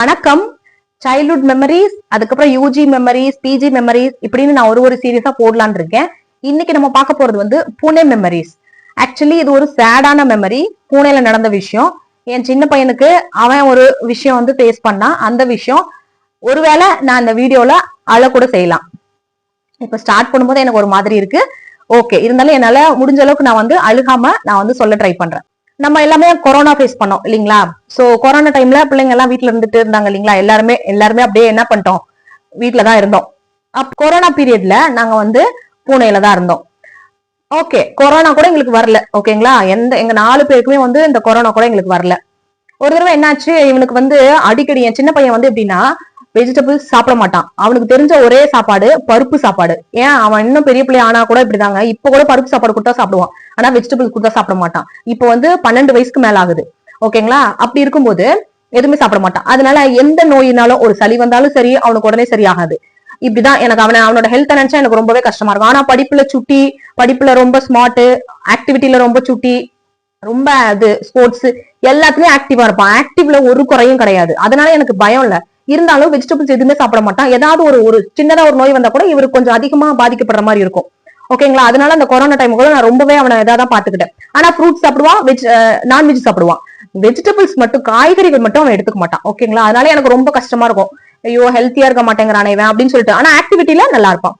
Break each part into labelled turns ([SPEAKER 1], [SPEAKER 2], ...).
[SPEAKER 1] வணக்கம். Childhood memories அதுக்கப்புறம் UG memories PG memories இப்படின்னு நான் ஒரு ஒரு சீரியஸா போடலான்னு இருக்கேன். இன்னைக்கு நம்ம பார்க்க போறது வந்து புனே மெமரிஸ் ஆக்சுவலி இது ஒரு சேடான மெமரி பூனேல நடந்த விஷயம். என் சின்ன பையனுக்கு அவன் ஒரு விஷயம் வந்து ஃபேஸ் பண்ணா அந்த விஷயம் ஒருவேளை நான் இந்த வீடியோல அழ கூட செய்யலாம். இப்ப ஸ்டார்ட் பண்ணும்போது எனக்கு ஒரு மாதிரி இருக்கு. ஓகே இருந்தாலும் என்னால முடிஞ்ச அளவுக்கு நான் வந்து அழுகாம நான் வந்து சொல்ல ட்ரை பண்றேன். நம்ம எல்லாமே கொரோனா ஃபேஸ் பண்ணோம் இல்லைங்களா? சோ கொரோனா டைம்ல பிள்ளைங்க எல்லாம் வீட்டுல இருந்துட்டு இருந்தாங்க இல்லைங்களா? எல்லாருமே எல்லாருமே அப்படியே என்ன பண்ணிட்டோம்? வீட்டுல தான் இருந்தோம். அப் கொரோனா பீரியட்ல நாங்க வந்து பூனேல தான் இருந்தோம். ஓகே கொரோனா கூட எங்களுக்கு வரல ஓகேங்களா எந்த எங்க நாலு பேருக்குமே வந்து இந்த கொரோனா கூட எங்களுக்கு வரல. ஒரு தடவை என்னாச்சு? இவனுக்கு வந்து அடிக்கடி என் சின்ன பையன் வந்து எப்படின்னா வெஜிடபிள்ஸ் சாப்பிட மாட்டான். அவனுக்கு தெரிஞ்ச ஒரே சாப்பாடு பருப்பு சாப்பாடு. ஏன்? அவன் இன்னும் பெரிய பிள்ளை ஆனா கூட இப்படிதாங்க. இப்ப கூட பருப்பு சாப்பாடு கொடுத்தா சாப்பிடுவான். ஆனா வெஜிடபிள்ஸ் கொடுத்தா சாப்பிட மாட்டான். இப்போ வந்து பன்னெண்டு வயசுக்கு மேல ஆகுது. ஓகேங்களா? அப்படி இருக்கும்போது எதுவுமே சாப்பிட மாட்டான். அதனால எந்த நோயினாலும் ஒரு சளி வந்தாலும் சரி அவனுக்கு உடனே சரியாகாது. இப்படிதான் எனக்கு அவனை அவனோட ஹெல்த் நினைச்சா எனக்கு ரொம்பவே கஷ்டமா இருக்கும். ஆனா படிப்புல சுட்டி படிப்புல ரொம்ப ஸ்மார்ட் ஆக்டிவிட்டில ரொம்ப சுட்டி ரொம்ப அது ஸ்போர்ட்ஸ் எல்லாத்துலயும் ஆக்டிவா இருப்பான். ஆக்டிவ்ல ஒரு குறையும் கிடையாது. அதனால எனக்கு பயம் இல்லை. இருந்தாலும் வெஜிடபிள்ஸ் எதுவுமே சாப்பிட மாட்டான். ஏதாவது ஒரு ஒரு சின்னதா ஒரு நோய் வந்தா கூட இவருக்கு கொஞ்சம் அதிகமா பாதிக்கப்படுற மாதிரி இருக்கும். ஓகேங்களா அதனால அந்த கொரோனா டைம் கூட நான் ரொம்பவே அவனை இதான் பாத்துக்கிட்டேன். ஆனா ஃப்ரூட்ஸ் சாப்பிடுவான் வெஜ் நான்வெஜ் சாப்பிடுவான் வெஜிடபிள்ஸ் மட்டும் காய்கறிகள் மட்டும் அவன் எடுத்துக்க மாட்டான். ஓகேங்களா அதனால எனக்கு ரொம்ப கஷ்டமா இருக்கும். ஐயோ ஹெல்த்தியா இருக்க மாட்டேங்கிறானே இவன் அப்படின்னு சொல்லிட்டு. ஆனா ஆக்டிவிட்டில நல்லா இருப்பான்.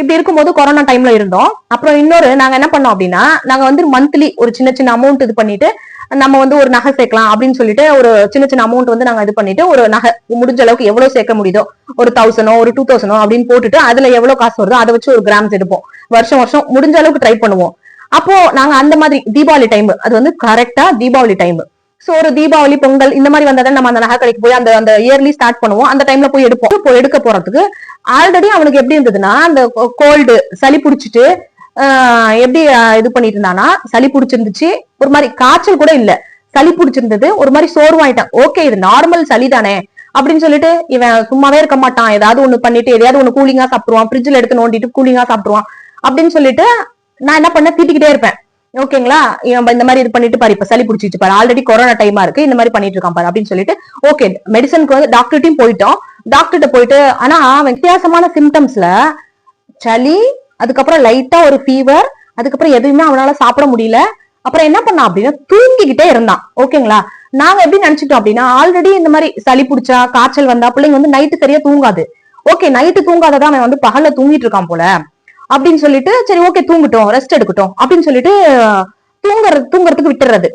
[SPEAKER 1] இப்படி இருக்கும்போது கொரோனா டைம்ல இருந்தோம். அப்புறம் இன்னொரு நாங்க என்ன பண்ணோம் அப்படின்னா நாங்க வந்து மந்த்லி ஒரு சின்ன சின்ன அமௌண்ட் இது பண்ணிட்டு நம்ம வந்து ஒரு நகை சேர்க்கலாம் அப்படின்னு சொல்லிட்டு ஒரு சின்ன சின்ன அமௌண்ட் வந்து நாங்க இது பண்ணிட்டு ஒரு நகை முடிஞ்ச அளவுக்கு எவ்வளவு சேர்க்க முடியுதோ ஒரு தௌசண்டோ ஒரு டூ தௌசண்டோ அப்படின்னு போட்டுட்டு அதுல எவ்வளவு காசு வருதோ அதை வச்சு ஒரு கிராம்ஸ் எடுப்போம். வருஷம் வருஷம் முடிஞ்ச அளவுக்கு ட்ரை பண்ணுவோம். அப்போ நாங்க அந்த மாதிரி தீபாவளி டைம் அது வந்து கரெக்டா தீபாவளி டைம் சோ ஒரு தீபாவளி பொங்கல் இந்த மாதிரி வந்தா நம்ம அந்த நகை கடைக்கு போய் அந்த அந்த இயர்லி ஸ்டார்ட் பண்ணுவோம். அந்த டைம்ல போய் எடுப்போம். போய் எடுக்க போறதுக்கு ஆல்ரெடி அவனுக்கு எப்படி இருந்ததுன்னா அந்த கோல்டு சளி பிடிச்சிட்டு எப்படி இது பண்ணிட்டு இருந்தானா சளி பிடிச்சிருந்துச்சு. ஒரு மாதிரி காய்ச்சல் கூட இல்ல. சளி பிடிச்சிருந்தது. ஒரு மாதிரி சோர்வாயிட்டான். ஓகே இது நார்மல் சளி தானே அப்படின்னு சொல்லிட்டு இவன் சும்மாவே இருக்க மாட்டான். ஏதாவது ஒண்ணு பண்ணிட்டு எதையாவது ஒண்ணு கூலிங்கா சாப்பிடுவான் ஃப்ரிட்ஜ்ல எடுத்து நோண்டிட்டு கூலிங்கா சாப்பிடுவான் அப்படின்னு சொல்லிட்டு நான் என்ன பண்ண திட்டிக்கிட்டே இருப்பேன். ஓகேங்களா? இவன் இந்த மாதிரி இது பண்ணிட்டு பாரு. இப்ப சளி பிடிச்சிட்டு பாரு. ஆல்ரெடி கொரோனா டைமா இருக்கு. இந்த மாதிரி பண்ணிட்டு இருக்கான் பாரு. அப்படின்னு சொல்லிட்டு ஓகே மெடிசனுக்கு வந்து டாக்டர்கிட்டயும் போயிட்டோம். டாக்டர்கிட்ட போயிட்டு ஆனா அவன் வித்தியாசமான சிம்டம்ஸ்ல சளி அதுக்கப்புறம் லைட்டா ஒரு ஃபீவர் அதுக்கப்புறம் எதுவுமே அவனால சாப்பிட முடியல. அப்புறம் என்ன பண்ணான் அப்படின்னா தூங்கிக்கிட்டே இருந்தான் ஓகேங்களா நாங்க எப்படி நினைச்சிட்டோம் அப்படின்னா ஆல்ரெடி இந்த மாதிரி சளி பிடிச்சா காய்ச்சல் வந்தா பிள்ளைங்க வந்து நைட்டு சரியா தூங்காது. ஓகே நைட்டு தூங்காததான் அவன் வந்து பகல்ல தூங்கிட்டு இருக்கான் போல. அப்படின்னு சொல்லிட்டு சரி ஓகே தூங்கட்டும் ரெஸ்ட் எடுக்கட்டும் அப்படின்னு சொல்லிட்டு தூங்குறது தூங்குறதுக்கு விட்டுறது.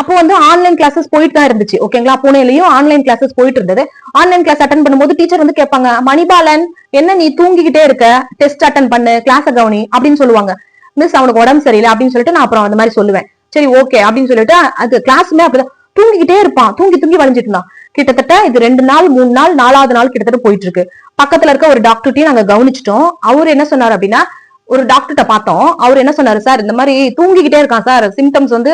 [SPEAKER 1] அப்போ வந்து ஆன்லைன் கிளாஸஸ் போயிட்டு தான் இருந்துச்சு ஓகேங்களா புனேலயும் ஆன்லைன் கிளாஸஸ் போயிட்டு இருந்தது ஆன்லைன் கிளாஸ் அட்டன் பண்ணும்போது டீச்சர் வந்து கேட்பாங்க மணிபாலன் என்ன நீ தூங்கிக்கிட்டே இருக்க? டெஸ்ட் அட்டன் பண்ணு கிளாஸ கவனி அப்படின்னு சொல்லுவாங்க. மிஸ் அவனுக்கு உடம்பு சரியில்லை அப்படின்னு சொல்லிட்டு நான் அப்புறம் அந்த மாதிரி சொல்லுவேன். சரி ஓகே அப்படின்னு சொல்லிட்டு அது கிளாஸ்மே அப்படிதான் தூங்கிக்கிட்டே இருப்பான் தூங்கி தூங்கி வளைஞ்சிட்டு இருந்தான். கிட்டத்தட்ட இது ரெண்டு நாள் மூணு நாள் நாலாவது நாள் கிட்டத்தட்ட போயிட்டு இருக்கு பக்கத்துல இருக்க ஒரு டாக்டர்ட்டையும் நாங்க கவனிச்சிட்டோம். அவர் என்ன சொன்னார் அப்படின்னா ஒரு டாக்டர்கிட்ட பார்த்தோம். அவர் என்ன சொன்னாரு சார் இந்த மாதிரி தூங்கிக்கிட்டே இருக்கான் சார். சிம்டம்ஸ் வந்து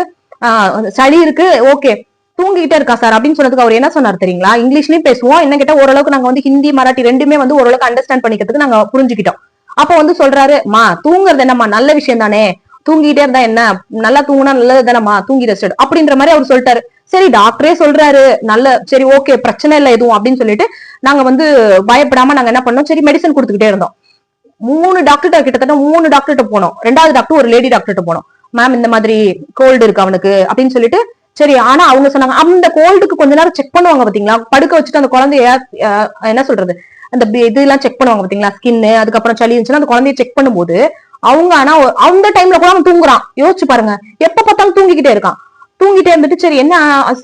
[SPEAKER 1] சளி இருக்கு ஓகே தூங்கிக்கிட்டே இருக்கான் சார் அப்படின்னு சொன்னதுக்கு அவர் என்ன சொன்னார் தெரியுங்களா? இங்கிலீஷ்லயும் பேசுவோம். என்ன கேட்டா ஓரளவுக்கு நாங்க வந்து ஹிந்தி மராட்டி ரெண்டுமே வந்து ஓரளவுக்கு அண்டர்ஸ்டாண்ட் பண்ணிக்கிறதுக்கு நாங்க புரிஞ்சுக்கிட்டோம். அப்போ வந்து சொல்றாரு மா தூங்குறது என்னம்மா? நல்ல விஷயம் தானே? தூங்கிட்டே இருந்தா என்ன? நல்லா தூங்குனா நல்லது தானேம்மா? தூங்கி ரெஸ்ட் அப்படின்ற மாதிரி அவர் சொல்லிட்டாரு. சரி டாக்டரே சொல்றாரு. நல்ல சரி ஓகே பிரச்சனை இல்லை எதுவும் அப்படின்னு சொல்லிட்டு நாங்க வந்து பயப்படாம நாங்க என்ன பண்ணோம்? சரி மெடிசன் கொடுத்துக்கிட்டே இருந்தோம். மூணு டாக்டர்கிட்ட கிட்டத்தட்ட மூணு டாக்டர்கிட்ட போனோம். ரெண்டாவது டாக்டர் ஒரு லேடி டாக்டர்கிட்ட போனோம். மேம் இந்த மாதிரி கோல்டு இருக்கு அவனுக்கு அப்படின்னு சொல்லிட்டு சரி ஆனா அவங்க சொன்னாங்க அந்த கோல்டுக்கு கொஞ்ச நேரம் செக் பண்ணுவாங்க பாத்தீங்களா? படுக்க வச்சுட்டு அந்த குழந்தைய என்ன சொல்றது? அந்த இது இதெல்லாம் செக் பண்ணுவாங்க பாத்தீங்களா? ஸ்கின் அதுக்கப்புறம் சளி இருந்துச்சுன்னா அந்த குழந்தைய செக் பண்ணும்போது அவங்க ஆனா அந்த டைம்ல கூட அவன் தூங்குறான். யோசிச்சு பாருங்க எப்ப பார்த்தாலும் தூங்கிக்கிட்டே இருக்கான். தூங்கிட்டே இருந்துட்டு சரி என்ன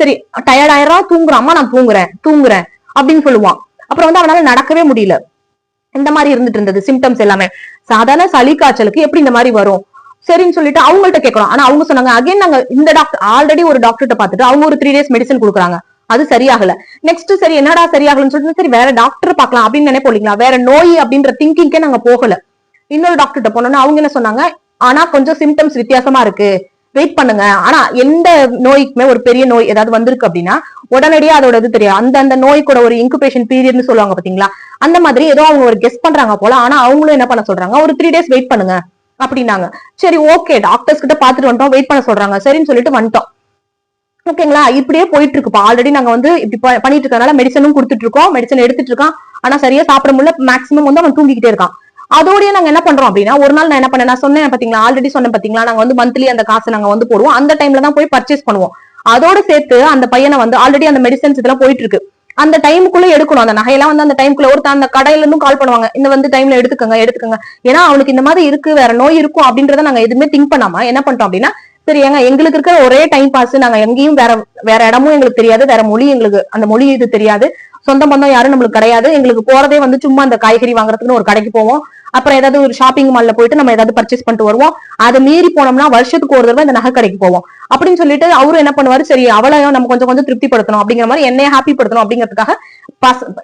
[SPEAKER 1] சரி டயர்ட் ஆயிரம் தூங்குறாமா நான் தூங்குறேன் தூங்குறேன் அப்படின்னு சொல்லுவான். அப்புறம் வந்து அவனால நடக்கவே முடியல. இந்த மாதிரி இருந்துட்டு இருந்தது சிம்டம்ஸ் எல்லாமே. சாதாரண சளி காய்ச்சலுக்கு எப்படி இந்த மாதிரி வரும்? சரின்னு சொல்லிட்டு அவங்கள்ட்ட கேட்கலாம் ஆனா அவங்க சொன்னாங்க அகைன் நாங்க இந்த டாக்டர் ஆல்ரெடி ஒரு டாக்டர்கிட்ட பார்த்துட்டு அவங்க ஒரு த்ரீ டேஸ் மெடிசன் கொடுக்குறாங்க. அது சரியாகல. நெக்ஸ்ட் சரி என்னடா சரியாகலன்னு சொல்லிட்டு சரி வேற டாக்டர் பார்க்கலாம் அப்படின்னு நினைப்போம் இல்லைங்களா? வேற நோய் அப்படின்ற திங்கிங்கே நாங்க போகல. இன்னொரு டாக்டர்கிட்ட போனோம்னா அவங்க என்ன சொன்னாங்க ஆனா கொஞ்சம் சிம்டம்ஸ் வித்தியாசமா இருக்கு. வெயிட் பண்ணுங்க. ஆனா எந்த நோய்க்குமே ஒரு பெரிய நோய் ஏதாவது வந்திருக்கு அப்படின்னா உடனடியா அதோட இது தெரியும் அந்த அந்த நோய்க்கூட ஒரு இன்குபேஷன் பீரியட்னு சொல்லுவாங்க பாத்தீங்களா? அந்த மாதிரி ஏதோ அவங்க ஒரு கெஸ் பண்றாங்க போல. ஆனா அவங்களும் என்ன பண்ண சொல்றாங்க ஒரு த்ரீ டேஸ் வெயிட் பண்ணுங்க. அப்படின்னாங்க. சரி ஓகே டாக்டர்ஸ் கிட்ட பாத்துட்டு வந்துட்டோம். வெயிட் பண்ண சொல்றாங்க. சரின்னு சொல்லிட்டு வந்துட்டோம். ஓகேங்களா இப்படியே போயிட்டு இருக்குப்பா ஆல்ரெடி நாங்க வந்து இப்படி பண்ணிட்டு இருக்கனால மெடிசனும் கொடுத்துட்டு இருக்கோம் மெடிசன் எடுத்துட்டு இருக்கான். ஆனா சரியா சாப்பிட முடியல. மேக்ஸிமம் வந்து அவன் தூங்கிக்கிட்டே இருக்கான். அதோடய நாங்க என்ன பண்றோம் அப்படின்னா ஒரு நாள் நான் என்ன பண்ணேன்? நான் சொன்னேன் பாத்தீங்களா? ஆல்ரெடி சொன்னேன் பாத்தீங்களா? நாங்க வந்து மந்த்லி அந்த காசு நாங்க வந்து போடுவோம். அந்த டைம்ல தான் போய் பர்ச்சேஸ் பண்ணுவோம். அதோட சேர்த்து அந்த பையனை வந்து ஆல்ரெடி அந்த மெடிசன்ஸ் இதெல்லாம் போயிட்டு இருக்கு அந்த டைமுக்குள்ள எடுக்கணும். அந்த நகையெல்லாம் வந்து அந்த டைமுக்குள்ள ஒருத்தர் அந்த கடையில இருந்தும் கால் பண்ணுவாங்க. இந்த வந்து டைம்ல எடுத்துக்கங்க எடுத்துக்கங்க. ஏன்னா அவனுக்கு இந்த மாதிரி இருக்கு வேற நோய் இருக்கும் அப்படின்றத நாங்க எதுவுமே திங்க் பண்ணாம என்ன பண்ணிட்டோம் அப்படின்னா சரி ஏங்க எங்களுக்கு இருக்கிற ஒரே டைம் பாஸ் நாங்க எங்கேயும் வேற வேற இடமும் எங்களுக்கு தெரியாது. வேற மொழி எங்களுக்கு அந்த மொழி இது தெரியாது. சொந்த பந்தம் யாரும் நம்மளுக்கு கிடையாது. எங்களுக்கு போறதே வந்து சும்மா அந்த காய்கறி வாங்குறதுக்குன்னு ஒரு கடைக்கு போவோம். அப்புறம் ஏதாவது ஒரு ஷாப்பிங் மால்ல போயிட்டு நம்ம ஏதாவது பர்ச்சேஸ் பண்ணிட்டு வருவோம். அதை மீறி போனோம்னா வருஷத்துக்கு ஒரு தடவை இந்த நகை கடைக்கு போவோம். அப்படின்னு சொல்லிட்டு அவரும் என்ன பண்ணுவாரு? சரி அவளையும் நம்ம கொஞ்சம் கொஞ்சம் திருப்திப்படுத்தணும் அப்படிங்கிற மாதிரி என்னைய ஹாப்பி படுத்தணும் அப்படிங்கிறதுக்காக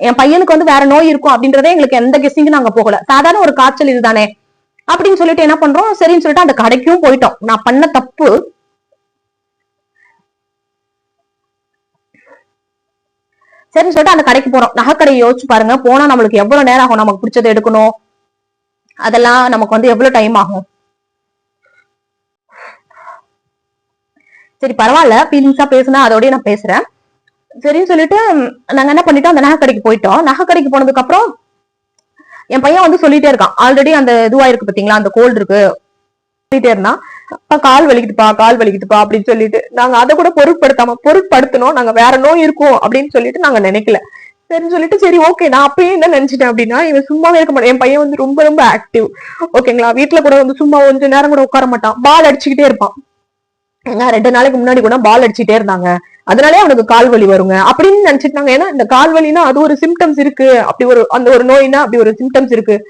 [SPEAKER 1] என் பையனுக்கு வந்து வேற நோய் இருக்கும் அப்படின்றதே எங்களுக்கு எந்த கெஸ்ஸிங்கும் நாங்க போகல. சாதாரண ஒரு காய்ச்சல் இதுதானே. அப்படின்னு சொல்லிட்டு என்ன பண்றோம்? சரின்னு சொல்லிட்டு அந்த கடைக்கும் போயிட்டோம். நான் பண்ண தப்பு சரின்னு சொல்லிட்டு அந்த கடைக்கு போறோம். நகைக்கடையை யோசிச்சு பாருங்க. போனா நம்மளுக்கு எவ்வளவு நேரம் ஆகும்? நமக்கு பிடிச்சது எடுக்கணும். அதெல்லாம் நமக்கு வந்து எவ்வளவு டைம் ஆகும்? சரி பரவாயில்ல. ஃபீலிங்ஸா பேசுனா அதோடய நான் பேசுறேன். சரின்னு சொல்லிட்டு நாங்க என்ன பண்ணிட்டோம்? அந்த நகை கடைக்கு போயிட்டோம். நகை கடைக்கு போனதுக்கு அப்புறம் என் பையன் வந்து சொல்லிட்டே இருக்கான். ஆல்ரெடி அந்த இதுவா இருக்கு பாத்தீங்களா? அந்த கோல்டு இருக்கு. சொல்லிட்டே இருந்தான். அப்பா கால் வலிக்குதுப்பா கால் வலிக்குதுப்பா அப்படின்னு சொல்லிட்டு நாங்க அதை கூட பொருட்படுத்தாம பொருட்படுத்தணும். நாங்க வேற நோய் இருக்கும் அப்படின்னு சொல்லிட்டு நாங்க நினைக்கல. சரின்னு சொல்லிட்டு சரி ஓகே நான் அப்பயே என்ன நினைச்சிட்டேன் அப்படின்னா இவன் சும்மாவே இருக்க மாட்டேன். என் பையன் வந்து ரொம்ப ரொம்ப ஆக்டிவ் ஓகேங்களா வீட்டுல கூட வந்து சும்மா கொஞ்ச நேரம் கூட உட்கார மாட்டான். பால் அடிச்சுக்கிட்டே இருப்பான். ஏன்னா ரெண்டு நாளைக்கு முன்னாடி கூட பால் அடிச்சுட்டே இருந்தாங்க. அதனாலே அவனுக்கு கால் வலி வருங்க. அப்படின்னு நினைச்சிட்டாங்க ஏன்னா இந்த கால் வலினா அது ஒரு சிம்டம்ஸ் இருக்கு. அப்படி ஒரு அந்த ஒரு நோய்னா அப்படி ஒரு சிம்டம்ஸ் இருக்கு.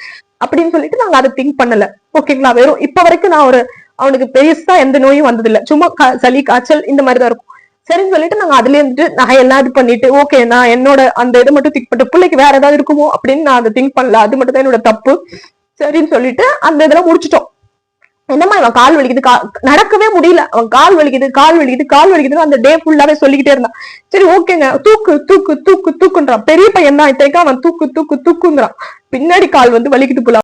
[SPEAKER 1] அப்படின்னு சொல்லிட்டு நாங்க அதை திங்க் பண்ணல. ஓகேங்களா வெறும் இப்ப வரைக்கும் நான் ஒரு அவனுக்கு பெருசா எந்த நோயும் வந்ததில்லை. சும்மா கா- சளி காய்ச்சல் இந்த மாதிரி தான் இருக்கும். சரின்னு சொல்லிட்டு நாங்க அதுல இருந்துட்டு நகையெல்லாம் இது பண்ணிட்டு ஓகே நான் என்னோட அந்த இதை மட்டும் திங்க் பண்ணிட்டு பிள்ளைக்கு வேற ஏதாவது இருக்குமோ அப்படின்னு நான் அதை திங்க் பண்ணல. அது மட்டும் தான் என்னோட தப்பு. சரின்னு சொல்லிட்டு அந்த இதெல்லாம் முடிச்சிட்டோம். என்னம்மா இவன் கால் வலிக்குது? கா- நடக்கவே முடியல. அவன் கால் வலிக்குது கால் வலிக்குது கால் வலிக்குதுன்னு அந்த டே ஃபுல்லாவே சொல்லிக்கிட்டே இருந்தான். சரி ஓகேங்க தூக்கு தூக்கு தூக்கு தூக்குன்றான். பெரிய பையன் தான் இத்தனைக்கும் அவன் தூக்கு தூக்கு தூக்குங்கிறான். பின்னாடி கால் வந்து வலிக்குது போல